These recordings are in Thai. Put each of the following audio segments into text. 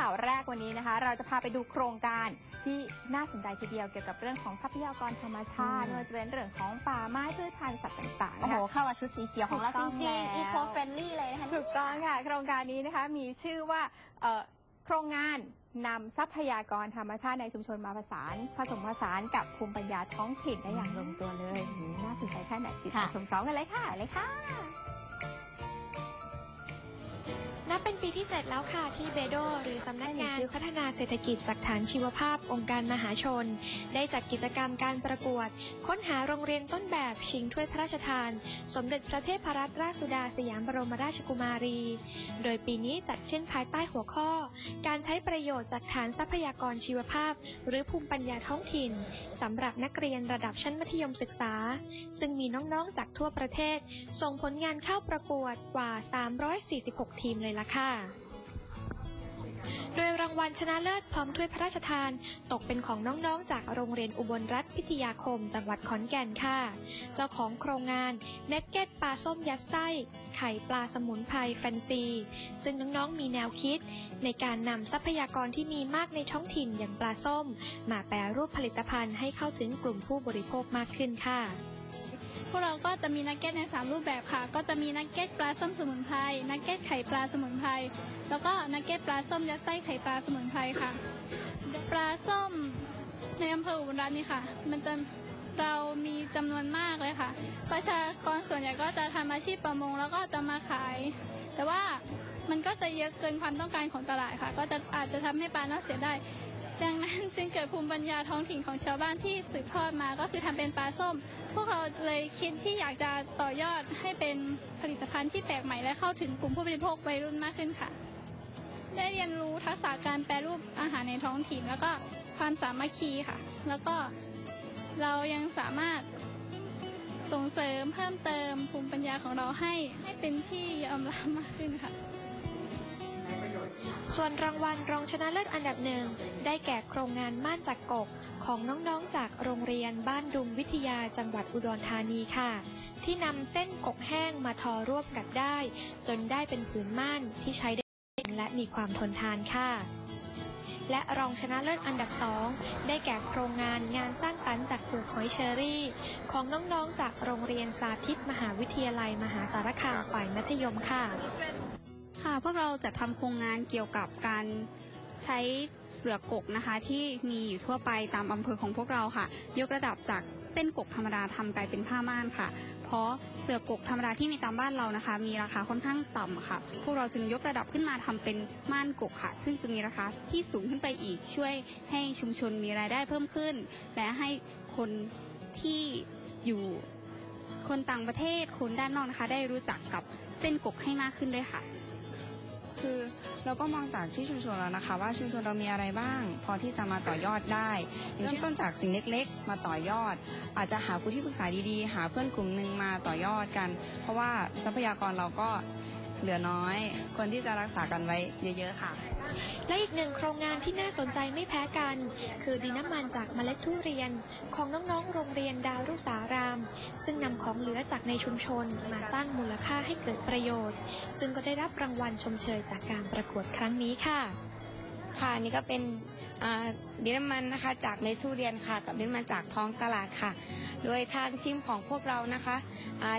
ข่าวแรกวันนี้นะคะ เราจะพาไปดูโครงการที่น่าสนใจทีเดียวเกี่ยวกับเรื่องของทรัพยากรธรรมชาติอืมไม่ว่าจะเป็นเรื่องของป่าไม้พืชพันธุ์สัตว์ต่างๆโอ้นะโหคะเข้ากับชุดสีเขียวของเราถูจกต้องริงแล้วๆ eco friendly เลยนะคะ ถูกต้องค่ะ โครงการนี้นะคะมีชื่อว่าเอ่อโครงงานนำทรัพยากรธรรมชาติในชุมชนมาผสานผสมผสานกับภูมิปัญญาท้องถิ่นได้อย่างลงตัวเลยอืมน่าสนใจแค่ไหนติดตามค่ะ ชมพร้อมกันเลยค่ะเลยค่ะ เป็นปีที่ 7 แล้วค่ะที่เบโด หรือสำนักงานพัฒนาเศรษฐกิจจากฐานชีวภาพองค์การมหาชน ได้จัดกิจกรรมการประกวด ค้นหาโรงเรียนต้นแบบชิงถ้วยพระราชทาน สมเด็จพระเทพรัตนราชสุดาสยามบรมราชกุมารี โดยปีนี้จัดขึ้นภายใต้หัวข้อ การใช้ประโยชน์จากฐานทรัพยากรชีวภาพ หรือภูมิปัญญาท้องถิ่นสำหรับนักเรียนระดับชั้นมัธยมศึกษา ซึ่งมีน้องๆจากทั่วประเทศ ส่งผลงานเข้าประกวดกว่า 346 ทีมเลยล่ะค่ะโดยรางวัลชนะเลิศพร้อมถ้วยพระราชทาน ตกเป็นของน้องๆ จากโรงเรียนอุบลรัฐพิทยาคม จังหวัดขอนแก่นค่ะ เจ้าของโครงงานเนกเก็ตปลาส้มยัดไส้ ไข่ปลาสมุนไพรแฟนซี ซึ่งน้องๆ มีแนวคิด ในการนำทรัพยากรที่มีมากในท้องถิ่นอย่างปลาส้ม มาแปรรูปผลิตภัณฑ์ให้เข้าถึงกลุ่มผู้บริโภคมากขึ้นค่ะ พวกเราก็จะมีนักเก็ตใน 3 รูปแบบค่ะ ก็จะมีนักเก็ตปลาส้มสมุนไพรนักเก็ตไข่ปลาสมุนไพรแล้วก็นักเก็ตปลาส้มยัดไส้ไข่ปลาสมุนไพรค่ะปลาส้มในอำเภออุบลรัตน์นี่ค่ะ มันจะเรามีจำนวนมากเลยค่ะ ประชากรส่วนใหญ่ก็จะทำอาชีพประมงแล้วก็จะมาขาย แต่ว่ามันก็จะเยอะเกินความต้องการของตลาดค่ะ ก็จะอาจจะทำให้ปลาน่าเสียได้ ดังนั้นจึงเกิดภูมิปัญญาท้องถิ่นของชาวบ้านที่สืบทอดมาก็คือทำเป็นปลาส้ม พวกเราเลยคิดที่อยากจะต่อยอดให้เป็นผลิตภัณฑ์ที่แปลกใหม่และเข้าถึงกลุ่มผู้บริโภควัยรุ่นมากขึ้นค่ะ ได้เรียนรู้ทักษะการแปรรูปอาหารในท้องถิ่น แล้วก็ความสามัคคีค่ะ แล้วก็เรายังสามารถส่งเสริมเพิ่มเติมภูมิปัญญาของเราให้ให้เป็นที่ยอมรับมากขึ้นค่ะ ส่วนรางวัลรองชนะเลิศอันดับหนึ่งได้แก่โครงงานม่านจากกกของน้องๆจากโรงเรียนบ้านดุงวิทยาจังหวัดอุดรธานีค่ะ ที่นำเส้นกกแห้งมาทอรวบกัดได้ จนได้เป็นผืนม่านที่ใช้ได้และมีความทนทานค่ะ และรองชนะเลิศอันดับสองได้แก่โครงงานงานสร้างสรรค์จากเปลือกหอยเชอรี่ ของน้องๆจากโรงเรียนสาธิตมหาวิทยาลัยมหาสารคามฝ่ายมัธยมค่ะ ค่ะพวกเราจะทำโครงงานเกี่ยวกับการใช้เสือกกนะคะที่มีอยู่ทั่วไปตามอำเภอของพวกเราค่ะ ยกระดับจากเส้นกกธรรมดาทำกลายเป็นผ้าม่านค่ะ เพราะเสือกกธรรมดาที่มีตามบ้านเรานะคะ มีราคาค่อนข้างต่ำค่ะ พวกเราจึงยกระดับขึ้นมาทำเป็นม่านกกค่ะ ซึ่งจะมีราคาที่สูงขึ้นไปอีกช่วยให้ชุมชนมีรายได้เพิ่มขึ้น และให้คนที่อยู่คนต่างประเทศคนด้านนอกนะคะ ได้รู้จักกับเส้นกกให้มากขึ้นด้วยค่ะ คือเราก็มองจากที่ชุมชนแล้วนะคะ ว่าชุมชนเรามีอะไรบ้าง พอที่จะมาต่อยอดได้ อย่างเช่นต้นจากสิ่งเล็กๆ มาต่อยอด อาจจะหาผู้ที่ปรึกษาดีๆ หาเพื่อนกลุ่มหนึ่งมาต่อยอดกัน เพราะว่าทรัพยากรเราก็ เหลือน้อย ควรที่จะรักษากันไว้เยอะๆค่ะ และอีกหนึ่งโครงงานที่น่าสนใจไม่แพ้กัน คือดินน้ำมันจากเมล็ดทุเรียน ของน้องๆ โรงเรียนดาวรุสาราม ซึ่งนำของเหลือจากในชุมชนมาสร้างมูลค่าให้เกิดประโยชน์ ซึ่งก็ได้รับรางวัลชมเชยจากการประกวดครั้งนี้ค่ะ ค่ะนี่ก็เป็นดินน้ำมันนะคะ จากเมทุเรียนค่ะ กับดินน้ำมันจากท้องตลาดค่ะ โดยทางทีมของพวกเรานะคะ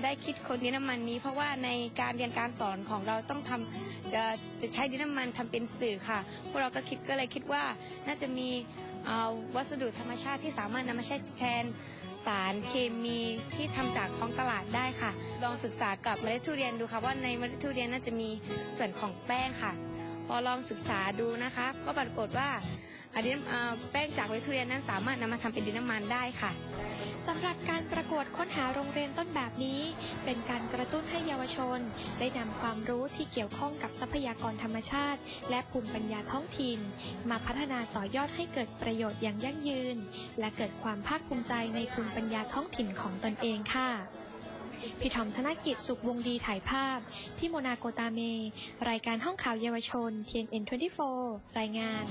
ได้คิดค้นดินน้ำมันนี้ เพราะว่าในการเรียนการสอนของเราต้องทำจะจะใช้ดินน้ำมันทำเป็นสื่อค่ะ พวกเราก็คิดก็เลยคิดว่าน่าจะมีวัสดุธรรมชาติที่สามารถนำมาใช้แทนสารเคมีที่ทำจากท้องตลาดได้ค่ะ ลองศึกษากับเมล็ดทุเรียนดูค่ะว่าในเมล็ดทุเรียนน่าจะมีส่วนของแป้งค่ะ อลองศึกษาดูนะคะ ก็ปรากฏว่าอะดินอ่าแป้งจากเมล็ดทุเรียนนั้นสามารถนำมาทำเป็นดินน้ำมันได้ค่ะสำหรับการประกวดค้นหาโรงเรียนต้นแบบนี้ เป็นการกระตุ้นให้เยาวชน ได้นำความรู้ที่เกี่ยวข้องกับทรัพยากรธรรมชาติ และภูมิปัญญาท้องถิ่น มาพัฒนาต่อยอดให้เกิดประโยชน์อย่างยั่งยืน และเกิดความภาคภูมิใจในภูมิปัญญาท้องถิ่นของตนเองค่ะ พี่ทอมธนกิจสุขวงดีถ่ายภาพ พี่โมนาโกตาเม รายการห้องข่าวเยาวชน TNN24 รายงาน